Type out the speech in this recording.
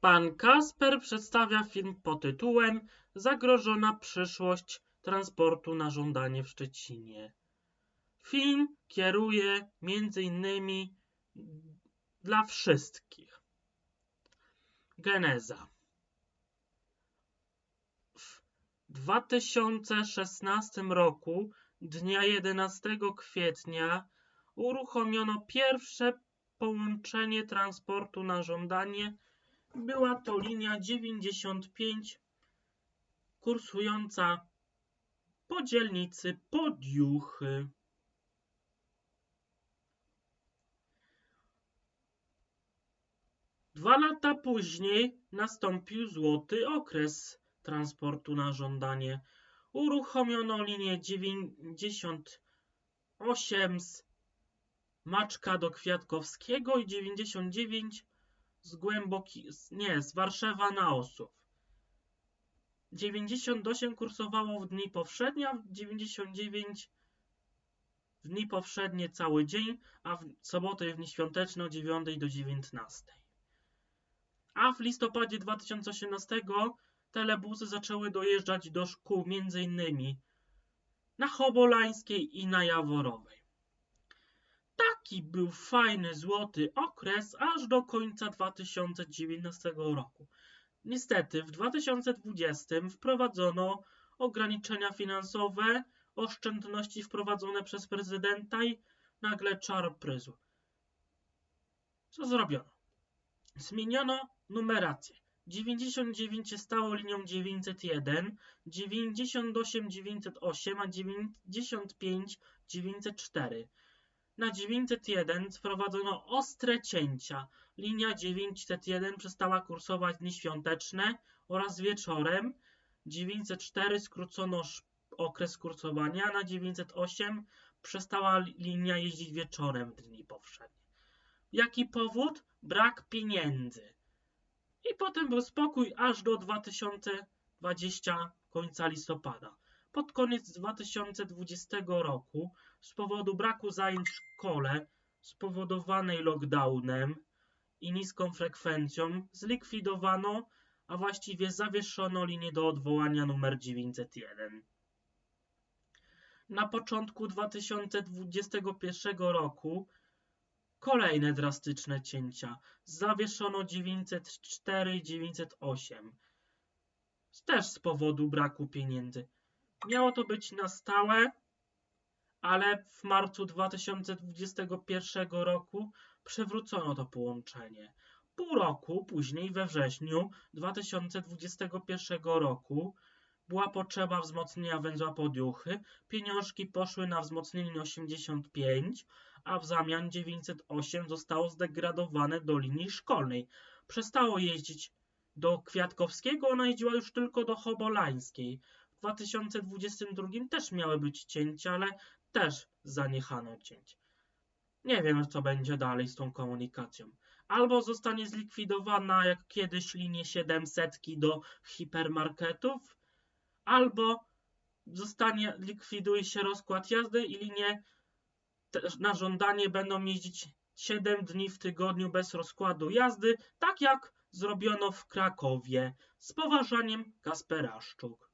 Pan Kasper przedstawia film tytułem Zagrożona przyszłość transportu na żądanie w Szczecinie. Film kieruje między innymi dla wszystkich. Geneza. W 2016 roku, dnia 11 kwietnia, uruchomiono pierwsze połączenie transportu na żądanie. Była to linia 95 kursująca po dzielnicy Podjuchy. Dwa lata później nastąpił złoty okres transportu na żądanie. Uruchomiono linię 98 z Maczka do Kwiatkowskiego i 99 z Głęboki... nie, z Warszawa na Osów. 98 kursowało w dni powszednie, a 99 w dni powszednie cały dzień, a w sobotę i w dni świąteczne od 9 do 19. A w listopadzie 2018 telebusy zaczęły dojeżdżać do szkół m.in. na Chobolańskiej i na Jaworowej. Taki był fajny złoty okres aż do końca 2019 roku. Niestety w 2020 wprowadzono ograniczenia finansowe, oszczędności wprowadzone przez prezydenta i nagle czar pryzł. Co zrobiono? Zmieniono numerację. 99 się stało linią 901, 98 908, a 95 904. Na 901 wprowadzono ostre cięcia. Linia 901 przestała kursować dni świąteczne oraz wieczorem. 904 skrócono okres kursowania, na 908 przestała linia jeździć wieczorem w dni powszednie. Jaki powód? Brak pieniędzy. I potem był spokój aż do 2020 końca listopada. Pod koniec 2020 roku z powodu braku zajęć w szkole spowodowanej lockdownem i niską frekwencją zlikwidowano, a właściwie zawieszono linię do odwołania numer 901. Na początku 2021 roku kolejne drastyczne cięcia. Zawieszono 904 i 908. Też z powodu braku pieniędzy. Miało to być na stałe, ale w marcu 2021 roku przywrócono to połączenie. Pół roku później, we wrześniu 2021 roku, była potrzeba wzmocnienia węzła Podiuchy. Pieniążki poszły na wzmocnienie 85, a w zamian 908 zostało zdegradowane do linii szkolnej. Przestało jeździć do Kwiatkowskiego, ona jeździła już tylko do Chobolańskiej. W 2022 też miały być cięcia, ale też zaniechano cięć. Nie wiem, co będzie dalej z tą komunikacją. Albo zostanie zlikwidowana jak kiedyś linie 700 do hipermarketów, albo zostanie, likwiduje się rozkład jazdy i linie na żądanie będą jeździć 7 dni w tygodniu bez rozkładu jazdy, tak jak zrobiono w Krakowie. Z poważaniem Kasper Aszczuk.